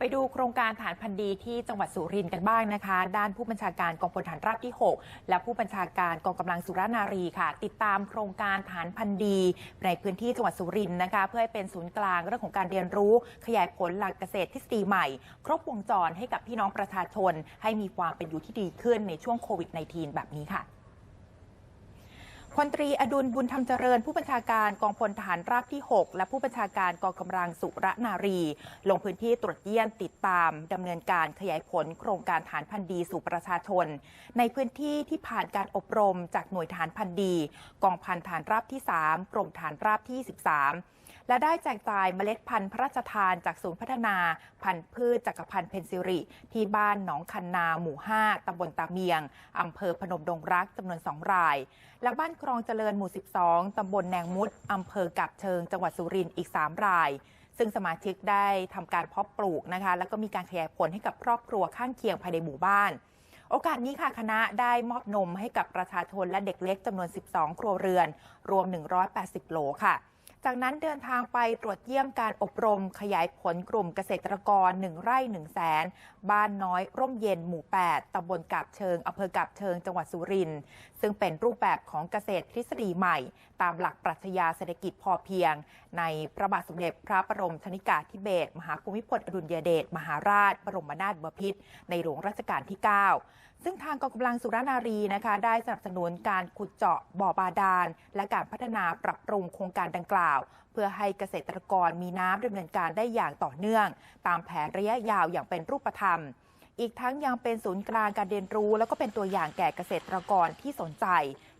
ไปดูโครงการฐานพันธุ์ดีที่จังหวัดสุรินทร์กันบ้างนะคะ ด้านผู้บัญชาการกองพลฐานราบที่ 6 และผู้บัญชาการกองกำลังสุรนารีค่ะ ติดตามโครงการฐานพันธุ์ดีในพื้นที่จังหวัดสุรินทร์นะคะ เพื่อให้เป็นศูนย์กลางเรื่องของการเรียนรู้ ขยายผลหลักเกษตรทฤษฎีใหม่ ครบวงจรให้กับพี่น้องประชาชน ให้มีความเป็นอยู่ที่ดีขึ้นในช่วงโควิด -19 แบบนี้ค่ะ พลตรีอดุลบุญธรรมเจริญ ผู้บัญชาการกองพลทหารราบที่ 6 และผู้บัญชาการกองกำลังสุรนารี ลงพื้นที่ตรวจเยี่ยมติดตามดำเนินการขยายผลโครงการฐานพันธุ์ดีสู่ประชาชน ในพื้นที่ที่ผ่านการอบรมจากหน่วยฐานพันธุ์ดี กองพันฐานราบที่ 3 กรมฐานราบที่ 13 และได้แจกจ่ายเมล็ดพันธุ์พระราชทานจากศูนย์พัฒนา พันธุ์พืชจักรพันธ์เพนซิริ ที่บ้านหนองคันนาหมู่ 5ตำบลตาเมียงอำเภอพนมดงรักจำนวน 2 ราย และบ้านครองเจริญหมู่ 12 ตำบลแนงมุด อำเภอกับเชิง จังหวัดสุรินทร์อีก 3 ราย ซึ่งสมาชิกได้ทำการเพาะปลูกนะคะ แล้วก็มีการขยายผลให้กับครอบครัวข้างเคียงภายในหมู่บ้าน โอกาสนี้ค่ะคณะได้มอบนมให้กับประชาชนและเด็กเล็กจำนวน 12 ครัวเรือน รวม 180 โหลค่ะ จากนั้นเดินทางไปตรวจเยี่ยมการอบรมขยายผลกลุ่มเกษตรกร 1 ไร่1แสน บ้านน้อย ร่มเย็นหมู่ 8ตำบลกาบเชิงอำเภอกาบเชิงจังหวัดสุรินทร์ซึ่งเป็นรูปแบบของเกษตรทฤษฎีใหม่ ตามหลักปรัชญาเศรษฐกิจพอเพียง ในพระบาทสมเด็จพระบรมชนิกาธิเบศรมหาภูมิพลอดุลยเดชมหาราช บรมนาถบพิตรในหลวงรัชกาลที่ 9 ซึ่งทางกองกำลังสุรนารีนะคะได้สนับสนุนการขุดเจาะบ่อบาดาล และการพัฒนาปรับปรุงโครงการดังกล่าวเพื่อให้เกษตรกรมีน้ำดำเนินการได้อย่างต่อเนื่อง ตามแผนระยะยาวอย่างเป็นรูปธรรม อีกทั้งยังเป็นศูนย์กลางการเรียนรู้ แล้วก็เป็นตัวอย่างแก่เกษตรกรที่สนใจ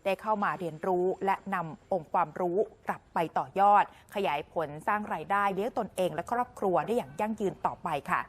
ได้เข้ามาเรียนรู้และนำองค์ความรู้กลับไปต่อยอด ขยายผลสร้างรายได้เลี้ยงตนเองและครอบครัวได้อย่างยั่งยืนต่อไปค่ะ